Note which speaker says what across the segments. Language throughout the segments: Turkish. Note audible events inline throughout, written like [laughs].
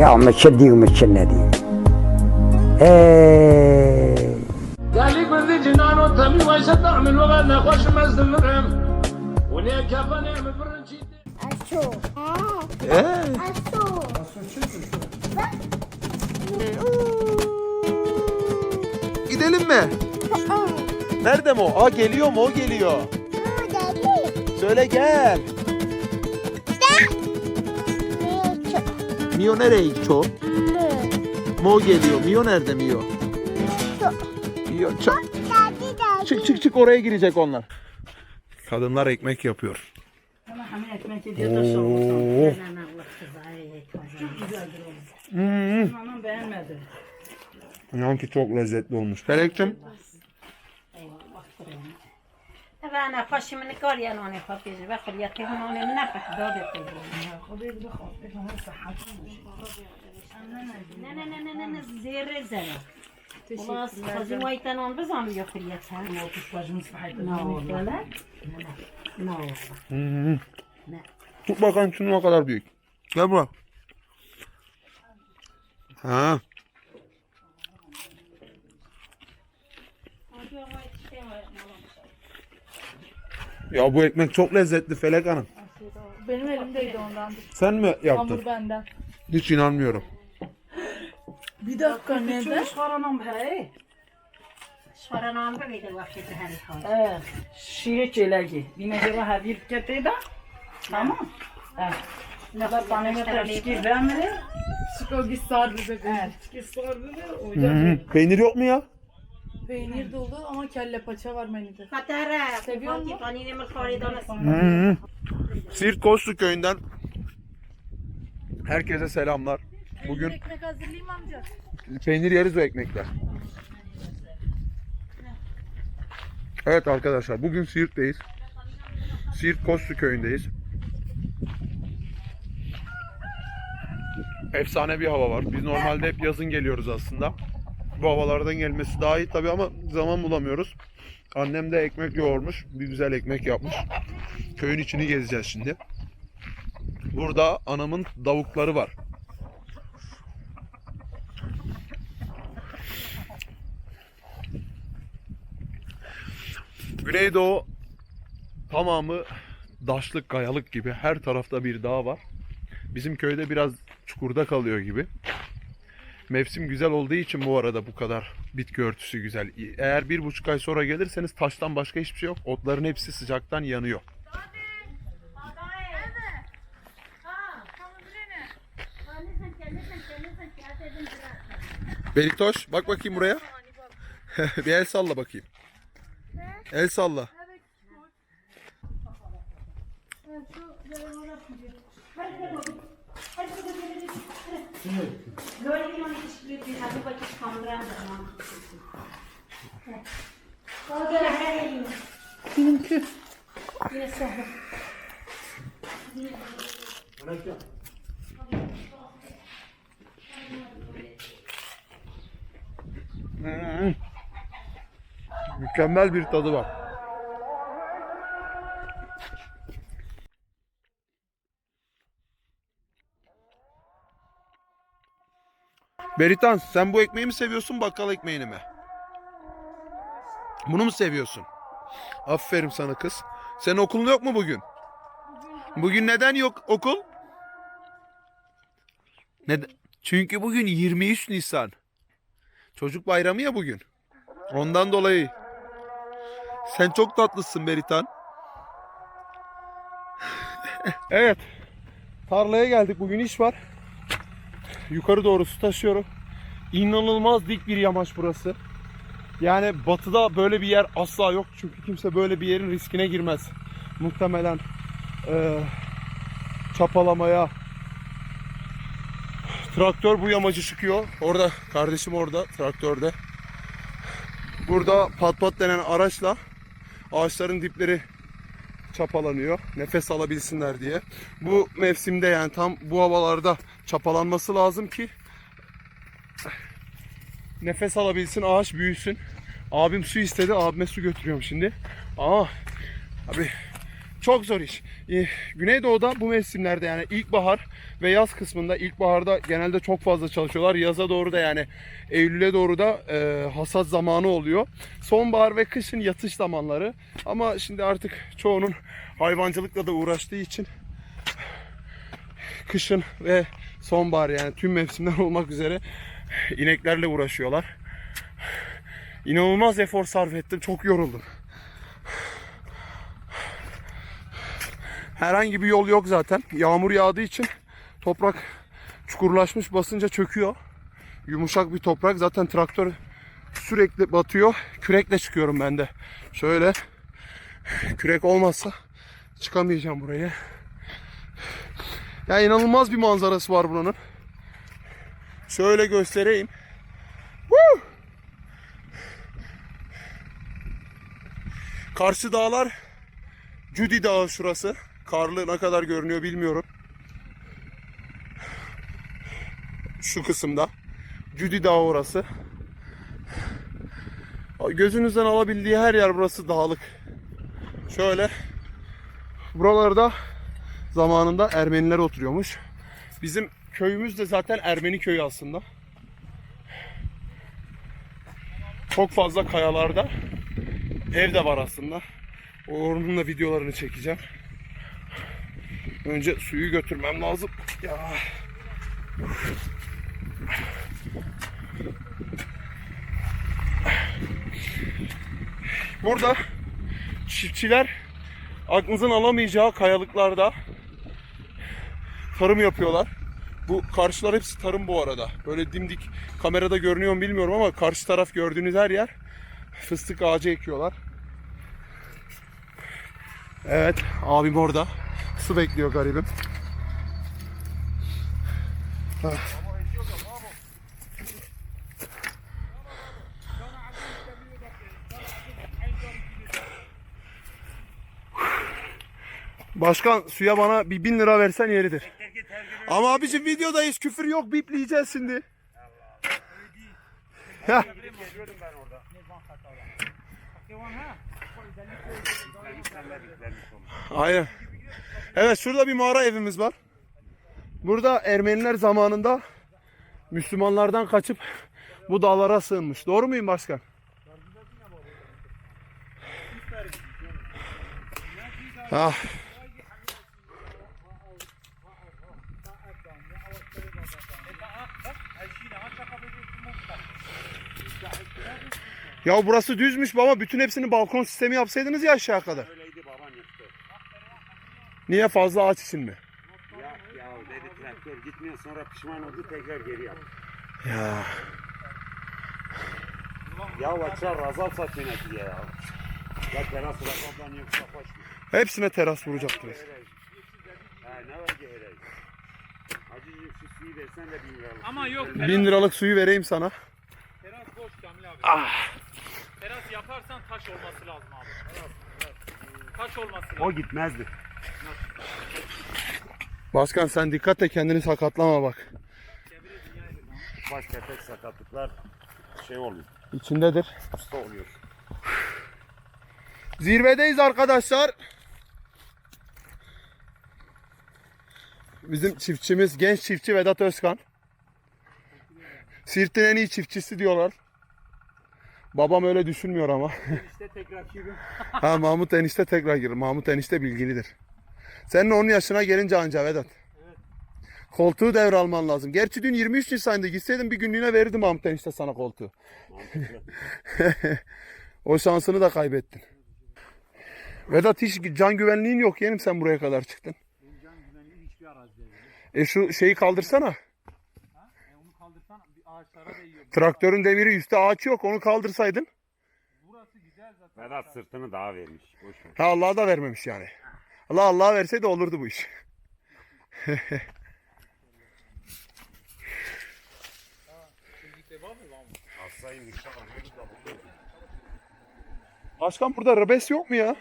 Speaker 1: Ya مشدي ومشندي ايه
Speaker 2: قالك من ذي جنان وطمي ويصدع من وغنى خوش مزد المرهم وليك يا فني من برنشي
Speaker 3: Asu.
Speaker 4: Ee,
Speaker 3: Asu.
Speaker 4: gidelim mi? [laughs] Nerede mi o? Aa geliyor mu? O geliyor. Söyle gel. Mio nereye gidiyor? Mo geliyor. Mio nerede Mio? Mio çık. Çık çık çık oraya girecek onlar. Kadınlar ekmek yapıyor. Oo. Hmm.
Speaker 5: Anam beğenmedi.
Speaker 4: İnan ki çok lezzetli olmuş. Felekçim
Speaker 6: وانا خوش من کار یا نان پاپیز و خود یا که نان من نفت داده نه نه نه نه نه نه زیر زره خلاص خازی وایت نان بزن یا خلیت هم نه والله نه والله
Speaker 4: Tut bakalım şunun o kadar büyük. Gel buraya. Ha. Ya bu ekmek çok lezzetli Felek Hanım.
Speaker 5: Benim elimdeydi ondan.
Speaker 4: Sen mi yaptın?
Speaker 5: Hamur benden.
Speaker 4: Hiç inanmıyorum.
Speaker 5: Bir dakika neden?
Speaker 6: Şaranam hey. Soranan da verir vakit her
Speaker 5: hal. Evet. Şiir çelegi. Bineceğe habir keteda. Tamam. Evet. Ne kadar taneme terşki vermeli.
Speaker 7: Çıkıyor bir sardı be.
Speaker 5: Evet.
Speaker 7: Çıkıyor sardı
Speaker 4: be. Peynir yok mu ya?
Speaker 7: Peynir dolu ama kelle paça var menüde.
Speaker 6: Katara. Seviyor musun? Annemin Hı karidanası.
Speaker 4: hı. Siirt Koçlu köyünden herkese selamlar. Bugün
Speaker 7: Ekmek hazırlayayım amca.
Speaker 4: peynir yeriz o ekmekler. Evet arkadaşlar bugün Siirt'teyiz. Siirt Koçlu köyündeyiz. Efsane bir hava var. Biz normalde hep yazın geliyoruz aslında. Bu havalardan gelmesi daha iyi tabii ama zaman bulamıyoruz. Annem de ekmek yoğurmuş. Bir güzel ekmek yapmış. Köyün içini gezeceğiz şimdi. Burada anamın davukları var. Güneydoğu tamamı daşlık, kayalık gibi her tarafta bir dağ var. Bizim köyde biraz çukurda kalıyor gibi. Mevsim güzel olduğu için bu arada bu kadar bitki örtüsü güzel. Eğer bir buçuk ay sonra gelirseniz taştan başka hiçbir şey yok. Otların hepsi sıcaktan yanıyor. Beritoş bak bakayım buraya. [laughs] bir el salla bakayım. El salla.
Speaker 6: Böyle
Speaker 7: Benimki.
Speaker 6: Yine.
Speaker 4: Hmm. Mükemmel bir tadı var. Beritan sen bu ekmeği mi seviyorsun bakkal ekmeğini mi? Bunu mu seviyorsun? Aferin sana kız. Senin okulun yok mu bugün? Bugün neden yok okul? Neden? Çünkü bugün 23 Nisan. Çocuk bayramı ya bugün. Ondan dolayı. Sen çok tatlısın Beritan. [laughs] evet. Tarlaya geldik. Bugün iş var. Yukarı doğru su taşıyorum. İnanılmaz dik bir yamaç burası. Yani batıda böyle bir yer asla yok. Çünkü kimse böyle bir yerin riskine girmez. Muhtemelen eee, çapalamaya, Traktör bu yamacı çıkıyor. Orada kardeşim orada traktörde. Burada pat pat denen araçla ağaçların dipleri çapalanıyor. Nefes alabilsinler diye. Bu mevsimde yani tam bu havalarda çapalanması lazım ki nefes alabilsin, ağaç büyüsün. Abim su istedi. Abime su götürüyorum şimdi. Aa abi
Speaker 8: çok zor iş. Ee, Güneydoğu'da bu mevsimlerde yani ilkbahar ve yaz kısmında ilkbaharda genelde çok fazla çalışıyorlar. Yaza doğru da yani Eylül'e doğru da e, hasat zamanı oluyor. Sonbahar ve kışın yatış zamanları. Ama şimdi artık çoğunun hayvancılıkla da uğraştığı için kışın ve sonbahar yani tüm mevsimler [laughs] olmak üzere ineklerle uğraşıyorlar. İnanılmaz efor sarf ettim. Çok yoruldum. Herhangi bir yol yok zaten. Yağmur yağdığı için toprak çukurlaşmış basınca çöküyor. Yumuşak bir toprak. Zaten traktör sürekli batıyor. Kürekle çıkıyorum ben de. Şöyle kürek olmazsa çıkamayacağım buraya. Ya inanılmaz bir manzarası var buranın. Şöyle göstereyim. Woo! Karşı dağlar Cudi Dağı şurası. Karlı ne kadar görünüyor bilmiyorum. Şu kısımda. Cudi Dağı orası. Gözünüzden alabildiği her yer burası dağlık. Şöyle. Buralarda zamanında Ermeniler oturuyormuş. Bizim köyümüz de zaten Ermeni köyü aslında. Çok fazla kayalarda ev de var aslında. Onun da videolarını çekeceğim. Önce suyu götürmem lazım. Ya. Burada çiftçiler aklınızın alamayacağı kayalıklarda tarım yapıyorlar. Bu karşılar hepsi tarım bu arada. Böyle dimdik kamerada görünüyor mu bilmiyorum ama karşı taraf gördüğünüz her yer fıstık ağacı ekiyorlar. Evet abim orada. Su bekliyor garibim. Ah. Başkan suya bana bir bin lira versen yeridir. Ama abicim videodayız küfür yok bipleyeceğiz şimdi. Heh. Aynen. Evet şurada bir mağara evimiz var. Burada Ermeniler zamanında Müslümanlardan kaçıp bu dağlara sığınmış. Doğru muyum başkan? Ah. Ya burası düzmüş baba. Bütün hepsini balkon sistemi yapsaydınız ya aşağı kadar. Niye fazla ağaç için mi?
Speaker 3: Ya ya dedi traktör gitmiyor sonra pişman oldu tekrar geri yaptı.
Speaker 8: Ya.
Speaker 3: Ya açar razal saç yönetiyor ya. Ya teras razaldan yoksa hoş mu?
Speaker 8: Hepsine teras vuracaktınız.
Speaker 3: Ha ne var ki öyle? Hacı şu suyu versen de bin liralık.
Speaker 9: Ama yok
Speaker 8: Bin liralık suyu vereyim sana.
Speaker 9: teras boş Kamil abi.
Speaker 8: Ah.
Speaker 9: Teras yaparsan taş olması lazım abi. Taş olması lazım.
Speaker 3: O gitmezdi.
Speaker 8: Başkan sen dikkat et kendini sakatlama bak.
Speaker 3: Baş tefek sakatlıklar şey oluyor.
Speaker 8: İçindedir.
Speaker 3: Hasta oluyor.
Speaker 8: Zirvedeyiz arkadaşlar. Bizim çiftçimiz genç çiftçi Vedat Özkan. Siirt'in en iyi çiftçisi diyorlar. Babam öyle düşünmüyor ama.
Speaker 9: İşte tekrar [laughs] gibi.
Speaker 8: ha Mahmut enişte tekrar girir. Mahmut enişte bilgilidir. Senin 10 yaşına gelince anca Vedat. Koltuğu devralman lazım. Gerçi dün 23 Nisan'da gitseydin bir günlüğüne verirdi Mahmut enişte sana koltuğu. [laughs] o şansını da kaybettin. Vedat hiç can güvenliğin yok yeğenim sen buraya kadar çıktın. E şu şeyi kaldırsana.
Speaker 9: onu kaldırsan bir ağaçlara değiyor.
Speaker 8: Traktörün demiri üstte ağaç yok onu kaldırsaydın.
Speaker 9: Burası güzel zaten.
Speaker 3: Vedat sırtını daha vermiş. Boş ver.
Speaker 8: Ha Allah'a da vermemiş yani. Allah Allah'a verseydi olurdu bu iş. [laughs] Başkan burada rıbes yok mu ya?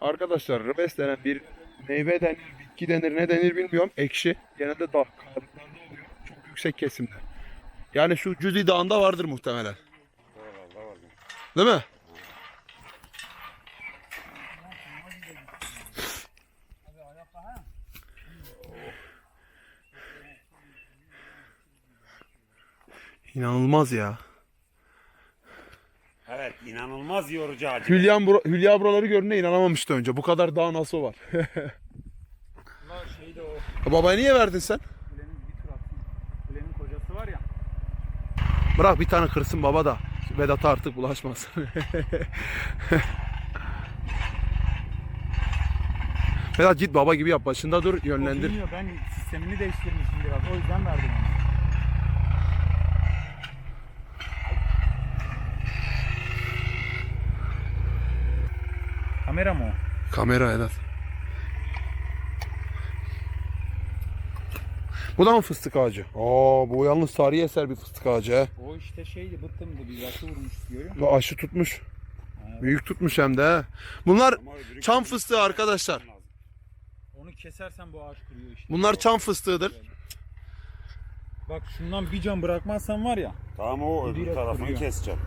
Speaker 8: Arkadaşlar rıbes denen bir meyve denir, bitki denir, ne denir bilmiyorum. Ekşi. Genelde dağ kayalıklarda oluyor. Çok yüksek kesimde. Yani şu Cüdi Dağı'nda vardır muhtemelen. Değil mi?
Speaker 4: İnanılmaz ya.
Speaker 3: Evet inanılmaz yorucu acı.
Speaker 4: Hülya, bura- Hülya buraları gördüğüne inanamamıştı önce. Bu kadar dağ nasıl var? [laughs]
Speaker 9: Ulan şey de o.
Speaker 4: Babaya niye verdin sen?
Speaker 9: Kulenin bir tur. Kulenin kocası var ya.
Speaker 4: Bırak bir tane kırsın baba da. Vedat'a artık bulaşmaz. [laughs] Vedat git baba gibi yap. Başında dur
Speaker 9: O
Speaker 4: yönlendir.
Speaker 9: bilmiyor, Ben sistemini değiştirmişim biraz. O yüzden verdim onu. Kamera mı o?
Speaker 4: Kamera Vedat. Bu da mı fıstık ağacı? Aa bu yalnız tarihi eser bir fıstık ağacı he.
Speaker 9: O işte şeydi bıttımdı bir yaşı vurmuş görüyor musun?
Speaker 4: Bu aşı tutmuş. Büyük tutmuş hem de he. Bunlar çam fıstığı arkadaşlar.
Speaker 9: Onu kesersen bu ağaç kuruyor işte.
Speaker 4: Bunlar çam fıstığıdır.
Speaker 9: Bak şundan bir can bırakmazsan var ya.
Speaker 3: Tamam o öbür tarafını
Speaker 9: vuruyor.
Speaker 3: keseceğim.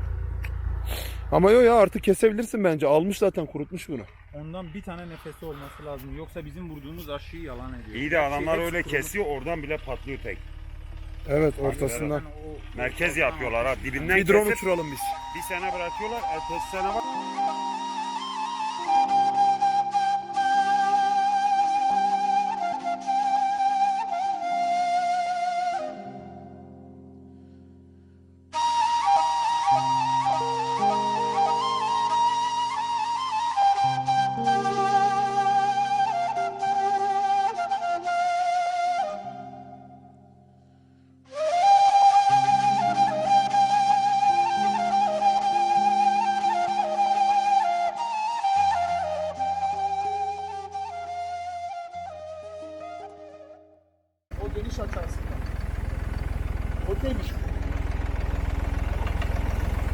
Speaker 4: Ama yok ya artık kesebilirsin bence. Almış zaten kurutmuş bunu.
Speaker 9: Ondan bir tane nefesi olması lazım. Yoksa bizim vurduğumuz aşıyı yalan ediyor.
Speaker 3: İyi de adamlar
Speaker 9: Şey,
Speaker 3: öyle kesiyor oradan bile patlıyor tek.
Speaker 4: Evet ortasından.
Speaker 9: O-
Speaker 3: Merkez yapıyorlar ha dibinden
Speaker 4: Bir drone
Speaker 3: kesip
Speaker 4: uçuralım biz.
Speaker 3: bir sene bırakıyorlar. Ertesi sene bak.
Speaker 4: Geniş açı aslında. Okeymiş.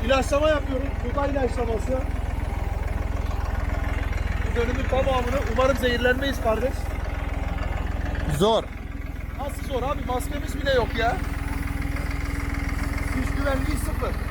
Speaker 4: İlaçlama yapıyorum. Buğday ilaçlaması. Bu dönümün tamamını umarım zehirlenmeyiz kardeş. Zor. Nasıl zor abi? Maskemiz bile yok ya. Güç güvenliği sıfır.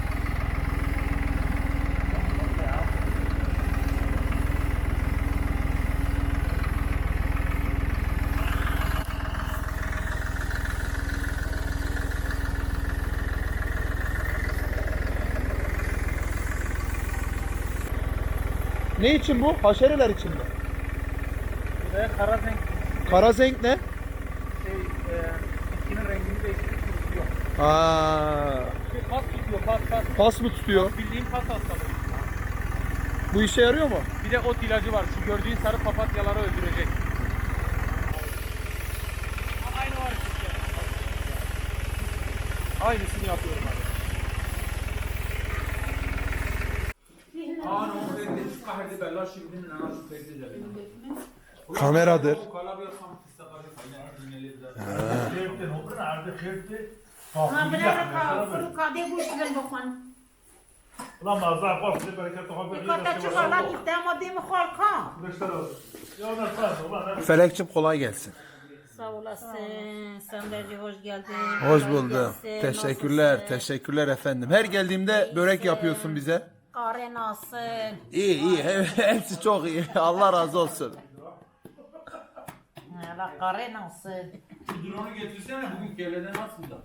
Speaker 4: Ne için bu? Haşereler için mi?
Speaker 9: Ve kara renk
Speaker 4: Kara zenk ne?
Speaker 9: şey e, bitkinin rengini değiştirip kurutuyor.
Speaker 4: Aa,
Speaker 9: Şey, pas tutuyor pas pas.
Speaker 4: pas mı tutuyor?
Speaker 9: Bildiğin pas hastalığı.
Speaker 4: Bu işe yarıyor mu?
Speaker 9: Bir de ot ilacı var. Şu gördüğün sarı papatyaları öldürecek. Aynı var. Aynısını yapıyorum abi.
Speaker 4: Kameradır.
Speaker 6: Ha bu bakman.
Speaker 10: Ulan mazda korktu bereket
Speaker 6: gitti ama değil mi korkan?
Speaker 10: Ya onlar sağ ulan.
Speaker 4: Felekçim kolay gelsin.
Speaker 6: Sağ olasın. Sen de hoş geldin.
Speaker 4: Hoş buldum. Teşekkürler, teşekkürler efendim. Her geldiğimde börek yapıyorsun bize.
Speaker 6: Nasıl?
Speaker 4: İyi iyi, hepsi çok iyi. [laughs] Allah razı olsun.
Speaker 6: Hala kare nasıl?
Speaker 9: Drone'u getirsene bugün gelede nasıl da?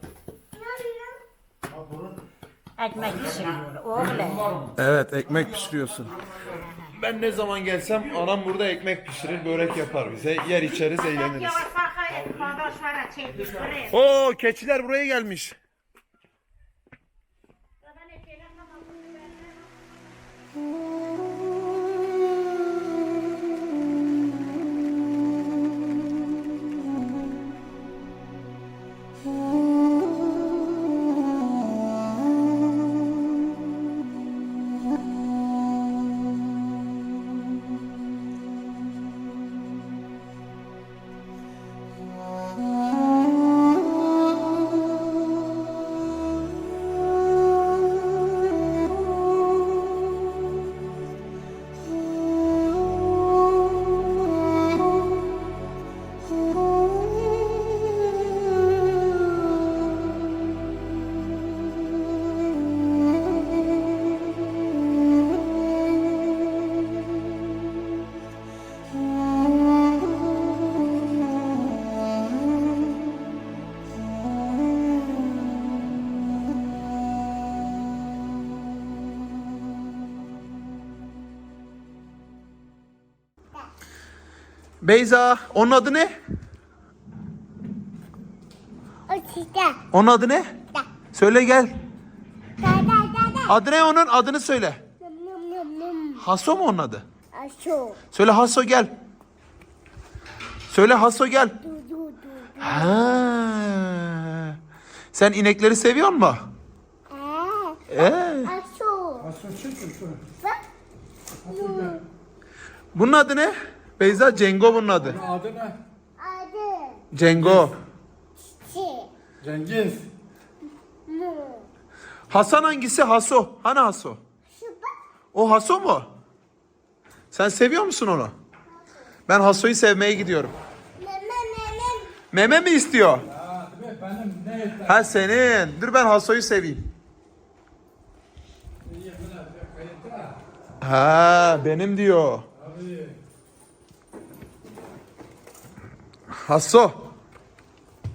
Speaker 6: Ekmek pişiriyor. Oğlum.
Speaker 4: Evet, ekmek pişiriyorsun. Ben ne zaman gelsem anam burada ekmek pişirir, börek yapar bize. Yer içeriz, eğleniriz. Oo, keçiler buraya gelmiş. Beyza, onun adı ne?
Speaker 6: O çiçek.
Speaker 4: Onun adı ne? Söyle gel.
Speaker 6: Da da da da.
Speaker 4: Adı ne onun? Adını söyle.
Speaker 6: Num num num num.
Speaker 4: Haso mu onun adı?
Speaker 6: Aşu.
Speaker 4: Söyle Haso gel. Söyle Haso gel.
Speaker 6: Du du du.
Speaker 4: Ha. Sen inekleri seviyor musun?
Speaker 6: Ee.
Speaker 4: Ee.
Speaker 6: Aşu. Bak. Nu.
Speaker 4: Bunun adı ne? Beyza Cengo bunun adı.
Speaker 10: Adı ne?
Speaker 6: Adı.
Speaker 4: Cengo.
Speaker 6: Çi.
Speaker 10: Cengiz.
Speaker 6: Nu.
Speaker 4: Hasan hangisi? Haso. Hani Haso?
Speaker 6: Şu bak.
Speaker 4: O Haso mu? Sen seviyor musun onu? Ben Haso'yu sevmeye gidiyorum.
Speaker 6: Meme meme.
Speaker 4: Meme mi istiyor?
Speaker 10: Benim ne?
Speaker 4: Ha senin. Dur ben Haso'yu seveyim. Ha benim diyor. Haso.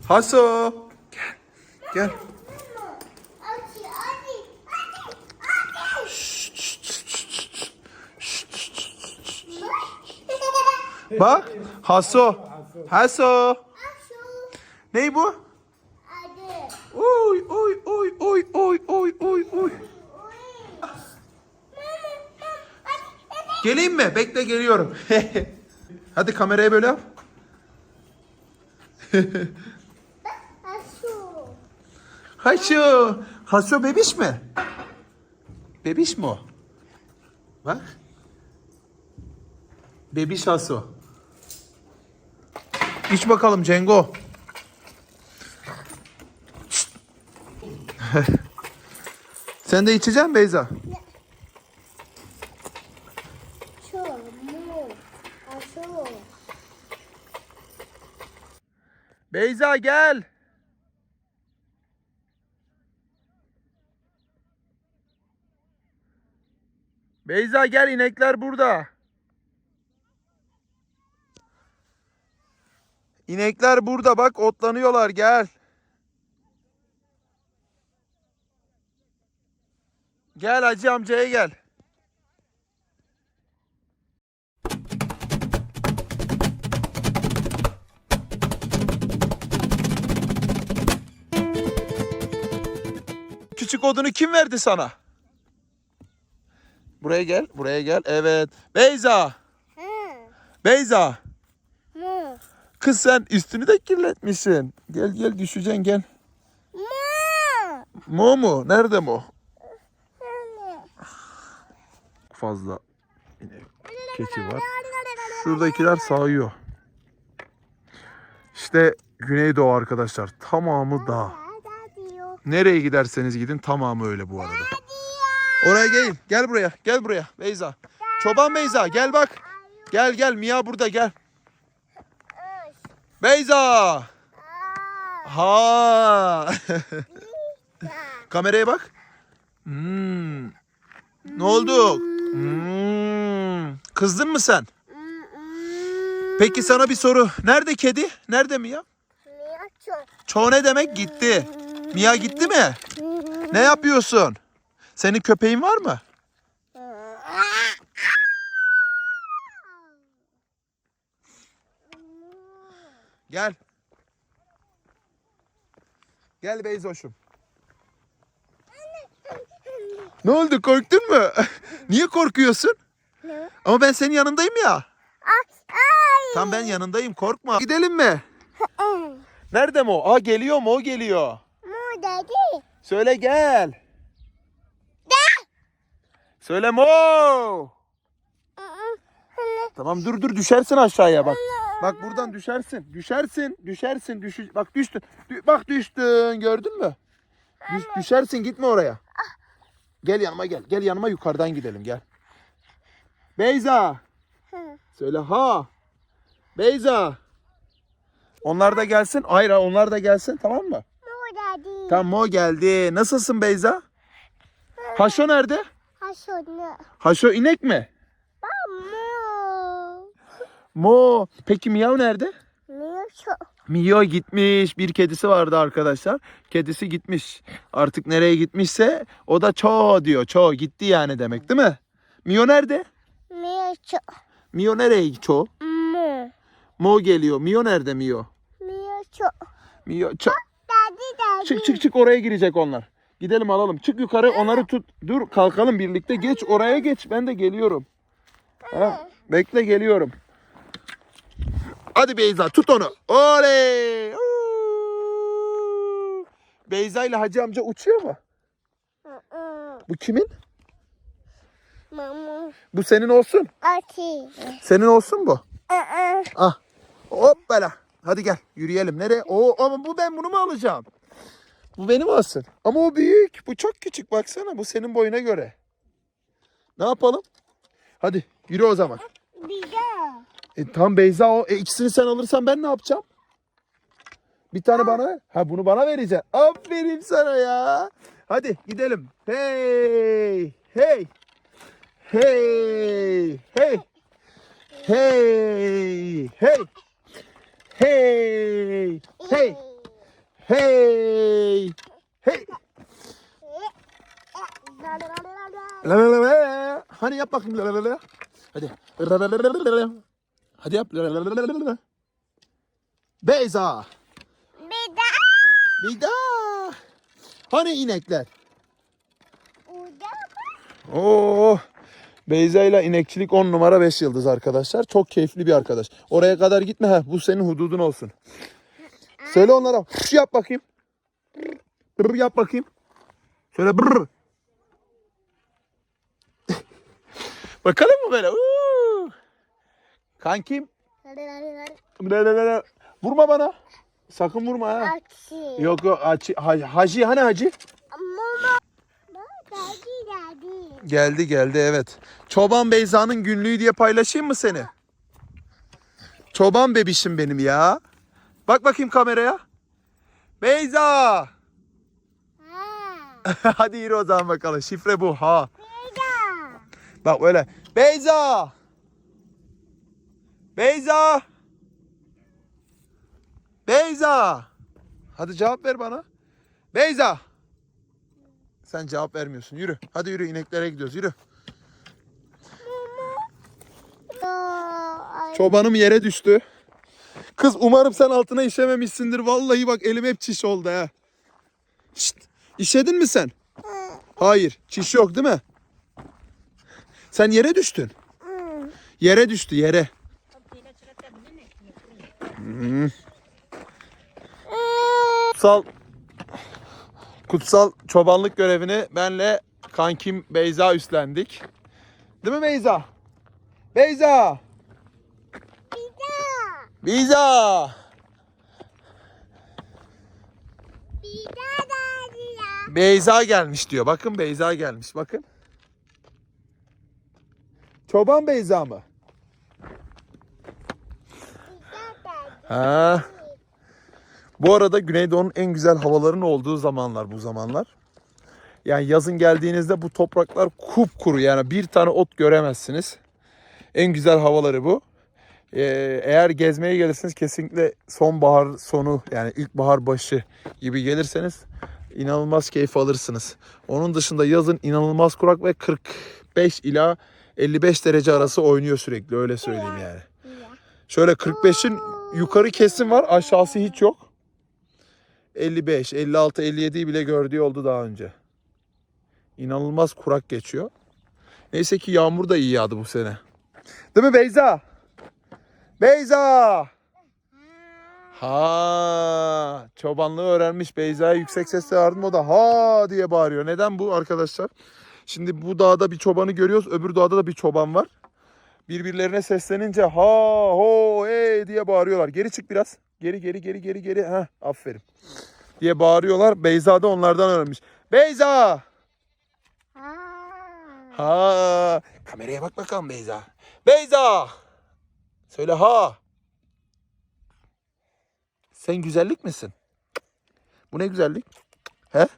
Speaker 4: Haso. Gel. Gel. Bak. Haso.
Speaker 6: Aşu.
Speaker 4: Ney bu? Oy oy oy oy oy oy oy oy. Geleyim mi? Bekle geliyorum. [laughs] Hadi kamerayı böyle yap.
Speaker 6: Aşu.
Speaker 4: Haşo. Haşo bebiş mi? Bebiş mi o? Bak. Bebiş Haso. İç bakalım Cengo. [laughs] Sen de içeceksin Beyza.
Speaker 6: Şu. Mu. Aşu.
Speaker 4: Beyza gel. Beyza gel inekler burada. İnekler burada bak otlanıyorlar gel. Gel Hacı amcaya gel. Küçük odunu kim verdi sana? Buraya gel, buraya gel. Evet. Beyza,
Speaker 6: Hı.
Speaker 4: Beyza.
Speaker 6: Mu.
Speaker 4: Kız sen üstünü de kirletmişsin. Gel gel düşeceksin gel.
Speaker 6: Mu.
Speaker 4: Mo mu? Nerede mo? Fazla keçi var. Şuradakiler sağıyor. İşte Güneydoğu arkadaşlar. Tamamı dağ. Nereye giderseniz gidin tamamı öyle bu arada. Oraya gel. Gel buraya. Gel buraya. Beyza. Çoban Beyza gel bak. Gel gel Mia burada gel. Beyza. Ha. [laughs] Kameraya bak. Hmm. Ne oldu? Hmm. Kızdın mı sen? Peki sana bir soru. Nerede kedi? Nerede Mia? Çoğu ne demek? Gitti. Mia gitti mi? Ne yapıyorsun? Senin köpeğin var mı? Gel. Gel Beyzoş'um. Ne oldu korktun mu? [laughs] Niye korkuyorsun? Ama ben senin yanındayım ya. Tam ben yanındayım korkma. Gidelim mi? Nerede mi o? Aa geliyor mu? O geliyor.
Speaker 6: Dedi.
Speaker 4: Söyle gel. Söyle mo. Tamam dur dur düşersin aşağıya bak. Bak buradan düşersin. Düşersin. Düşersin. Düşü bak düştün. Dü- bak düştün. Gördün mü? Düş- düşersin gitme oraya. Gel yanıma gel. Gel yanıma yukarıdan gidelim gel. Beyza. Söyle ha. Beyza. Onlar da gelsin. Hayır onlar da gelsin tamam mı?
Speaker 6: Dedi.
Speaker 4: Tamam Mo geldi. Nasılsın Beyza? Haşo nerede?
Speaker 6: Aşu ne?
Speaker 4: Haşo inek mi?
Speaker 6: Mu.
Speaker 4: Mo. Peki Miyav nerede?
Speaker 6: Ne şu?
Speaker 4: Mio gitmiş. Bir kedisi vardı arkadaşlar. Kedisi gitmiş. Artık nereye gitmişse o da ço diyor. Ço gitti yani demek değil mi? Mio nerede?
Speaker 6: Ne şu?
Speaker 4: Mio nereye ço?
Speaker 6: Mu.
Speaker 4: Mo geliyor. Mio nerede Mio?
Speaker 11: Mio çok.
Speaker 4: Mio ça-
Speaker 11: Daddy.
Speaker 4: çık çık çık oraya girecek onlar. Gidelim alalım. Çık yukarı onları tut. Dur kalkalım birlikte. Geç oraya geç. Ben de geliyorum. Ha, bekle geliyorum. Hadi Beyza tut onu. Oley. Uuu. Beyza ile Hacı amca uçuyor mu? Bu kimin?
Speaker 11: Mama.
Speaker 4: Bu senin olsun.
Speaker 11: Ati.
Speaker 4: Senin olsun bu.
Speaker 11: Hı-hı.
Speaker 4: Ah. Hoppala. Hadi gel yürüyelim. Nereye? Oo, ama bu ben bunu mu alacağım? Bu benim olsun. Ama o büyük. Bu çok küçük. Baksana bu senin boyuna göre. Ne yapalım? Hadi yürü o zaman.
Speaker 11: De.
Speaker 4: E, tam Beyza o. E, ikisini sen alırsan ben ne yapacağım? Bir tane bana ver. Ha bunu bana vereceksin. Aferin sana ya. Hadi gidelim. Hey. Hey. Hey. Hey. Hey. Hey. Hey. Hey. Hey. Hey. La la la la. Hani yap bakayım la la la. Hadi. La la la la. Hadi yap. La la la la. Beyza.
Speaker 11: Bir de.
Speaker 4: Beyza. Hani inekler? Oo. Beyza ile inekçilik 10 numara 5 yıldız arkadaşlar. Çok keyifli bir arkadaş. Oraya kadar gitme ha. Bu senin hududun olsun. Söyle onlara. Şu yap bakayım. Brr yap bakayım. Söyle brr. [laughs] Bakalım mı böyle? Uuu. Kankim. Vurma bana. Sakın vurma ha.
Speaker 11: Ati.
Speaker 4: Yok yok. Hacı, hacı hani hacı?
Speaker 11: Mama. Daddy daddy.
Speaker 4: Geldi geldi evet. Çoban Beyza'nın günlüğü diye paylaşayım mı seni? Çoban bebişim benim ya. Bak bakayım kameraya. Beyza.
Speaker 11: Ha. [laughs]
Speaker 4: Hadi yürü o zaman bakalım. Şifre bu ha.
Speaker 11: De.
Speaker 4: Bak öyle. Beyza. Beyza. Beyza. Hadi cevap ver bana. Beyza. Sen cevap vermiyorsun. Yürü. Hadi yürü ineklere gidiyoruz. Yürü. Çobanım yere düştü. Kız umarım sen altına işememişsindir. Vallahi bak elim hep çiş oldu ha. Şşt, işedin mi sen? Hayır. Çiş yok değil mi? Sen yere düştün. Yere düştü yere. Hmm. Kutsal kutsal çobanlık görevini benle kankim Beyza üstlendik. Değil mi Beyza? Beyza! Beyza!
Speaker 11: Bir de daddy ya.
Speaker 4: Beyza gelmiş diyor. Bakın Beyza gelmiş. Bakın. Çoban Beyza mı? Ha. Bu arada Güneydoğu'nun en güzel havaların olduğu zamanlar bu zamanlar. Yani yazın geldiğinizde bu topraklar kupkuru yani bir tane ot göremezsiniz. En güzel havaları bu. Ee, eğer gezmeye gelirseniz kesinlikle sonbahar sonu yani ilkbahar başı gibi gelirseniz inanılmaz keyif alırsınız. Onun dışında yazın inanılmaz kurak ve 45 ila 55 derece arası oynuyor sürekli öyle söyleyeyim yani. Şöyle 45'in yukarı kesim var aşağısı hiç yok. 55, 56, 57'yi bile gördüğü oldu daha önce. İnanılmaz kurak geçiyor. Neyse ki yağmur da iyi yağdı bu sene. Değil mi Beyza? Beyza! Ha, çobanlığı öğrenmiş Beyza'ya yüksek sesle yardım o da ha diye bağırıyor. Neden bu arkadaşlar? Şimdi bu dağda bir çobanı görüyoruz, öbür dağda da bir çoban var. Birbirlerine seslenince ha ho hey diye bağırıyorlar. Geri çık biraz. Geri geri geri geri geri. Ha aferin. Diye bağırıyorlar. Beyza da onlardan öğrenmiş. Beyza!
Speaker 11: Ha.
Speaker 4: Ha. Kameraya bak bakalım Beyza. Beyza! Söyle ha. Sen güzellik misin? Bu ne güzellik? He?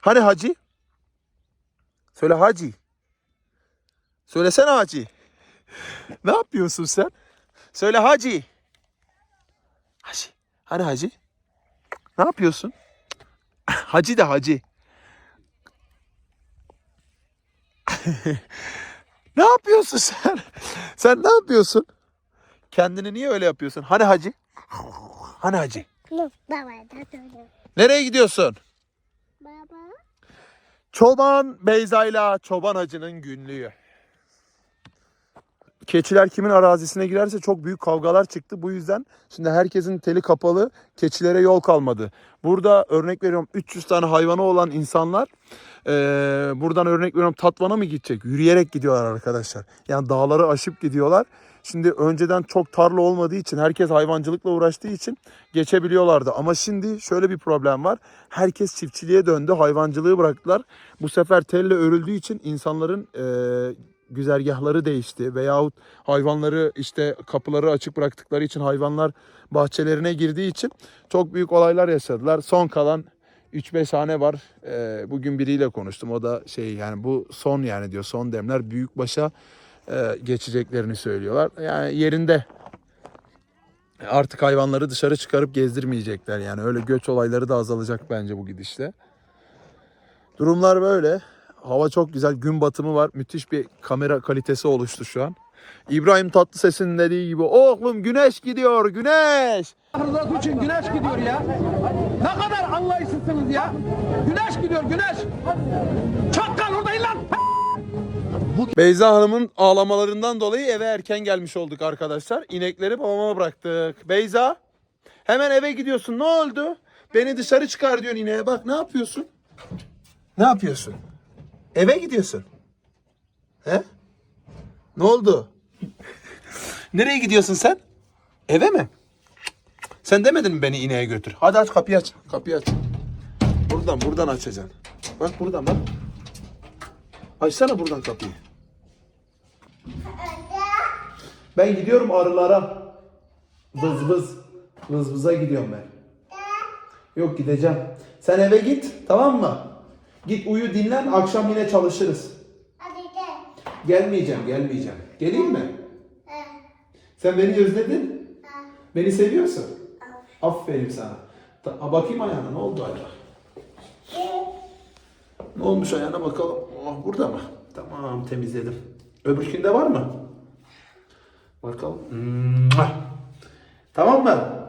Speaker 4: Hani hacı? Söyle hacı. Söylesene hacı. Ne yapıyorsun sen? Söyle hacı. Hacı. Hani hacı? Ne yapıyorsun? Hacı da hacı. [laughs] ne yapıyorsun sen? Sen ne yapıyorsun? Kendini niye öyle yapıyorsun? Hani hacı? Hani hacı? Nereye gidiyorsun?
Speaker 11: Baba.
Speaker 4: Çoban Beyza'yla Çoban Hacı'nın günlüğü. Keçiler kimin arazisine girerse çok büyük kavgalar çıktı. Bu yüzden şimdi herkesin teli kapalı, keçilere yol kalmadı. Burada örnek veriyorum 300 tane hayvanı olan insanlar eee, buradan örnek veriyorum Tatvan'a mı gidecek? Yürüyerek gidiyorlar arkadaşlar. Yani dağları aşıp gidiyorlar. Şimdi önceden çok tarla olmadığı için herkes hayvancılıkla uğraştığı için geçebiliyorlardı. Ama şimdi şöyle bir problem var. Herkes çiftçiliğe döndü, hayvancılığı bıraktılar. Bu sefer telle örüldüğü için insanların eee güzergahları değişti veyahut hayvanları işte kapıları açık bıraktıkları için hayvanlar bahçelerine girdiği için çok büyük olaylar yaşadılar. Son kalan 3-5 hane var. Ee, bugün biriyle konuştum. O da şey yani bu son yani diyor son demler büyükbaşa e, geçeceklerini söylüyorlar. Yani yerinde artık hayvanları dışarı çıkarıp gezdirmeyecekler. Yani öyle göç olayları da azalacak bence bu gidişle. Durumlar böyle. Hava çok güzel. Gün batımı var. Müthiş bir kamera kalitesi oluştu şu an. İbrahim Tatlıses'in dediği gibi oğlum güneş gidiyor güneş.
Speaker 10: Rızası için güneş gidiyor ya. Ne kadar anlayışsızsınız ya. Güneş gidiyor güneş. Çakkal oradayım lan.
Speaker 4: Beyza Hanım'ın ağlamalarından dolayı eve erken gelmiş olduk arkadaşlar. İnekleri babama bıraktık. Beyza hemen eve gidiyorsun. Ne oldu? Beni dışarı çıkar diyorsun ineğe. Bak ne yapıyorsun? Ne yapıyorsun? Eve gidiyorsun. He? Ne oldu? Nereye gidiyorsun sen? Eve mi? Sen demedin mi beni ineğe götür? Hadi aç kapıyı aç. Kapıyı aç. Buradan buradan açacaksın. Bak buradan bak. Açsana buradan kapıyı. Ben gidiyorum arılara. Vız vız. Vız vıza gidiyorum ben. Yok gideceğim. Sen eve git tamam mı? Git uyu dinlen akşam yine çalışırız.
Speaker 11: Hadi gel.
Speaker 4: Gelmeyeceğim gelmeyeceğim. Geleyim mi? Sen beni özledin. Beni seviyorsun. Aferin sana. Ta- bakayım ayağına ne oldu ayağına? Ne olmuş ayağına bakalım. Oh, burada mı? Tamam temizledim. Öbürkünde var mı? Bakalım. Tamam mı?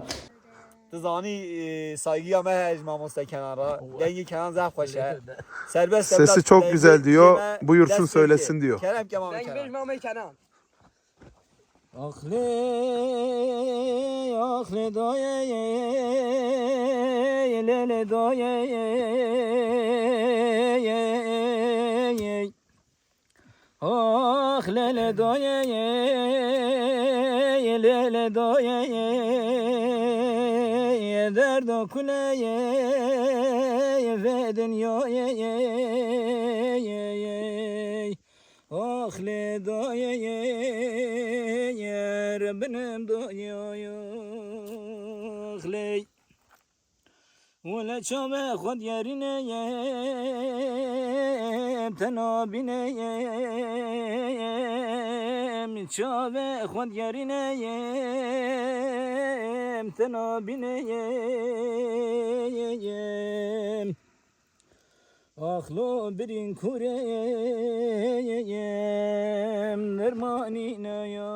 Speaker 12: Dizani saygıya mehec mamosta kenara. Dengi kenan zaf koşa. Serbest
Speaker 4: Sesi çok
Speaker 12: dengi
Speaker 4: güzel diyor, buyursun söylesin diyor.
Speaker 12: Kerem keman kenan. Akle akle doye lele doye Ah lele doye lele doye derdo kuleye ve dünyaya Ah le doye yer benim doye le ولا شامه خود يرينه تنابينه من شامه خود يرينه تنابينه Aklo birin kureyem Nirmanine ya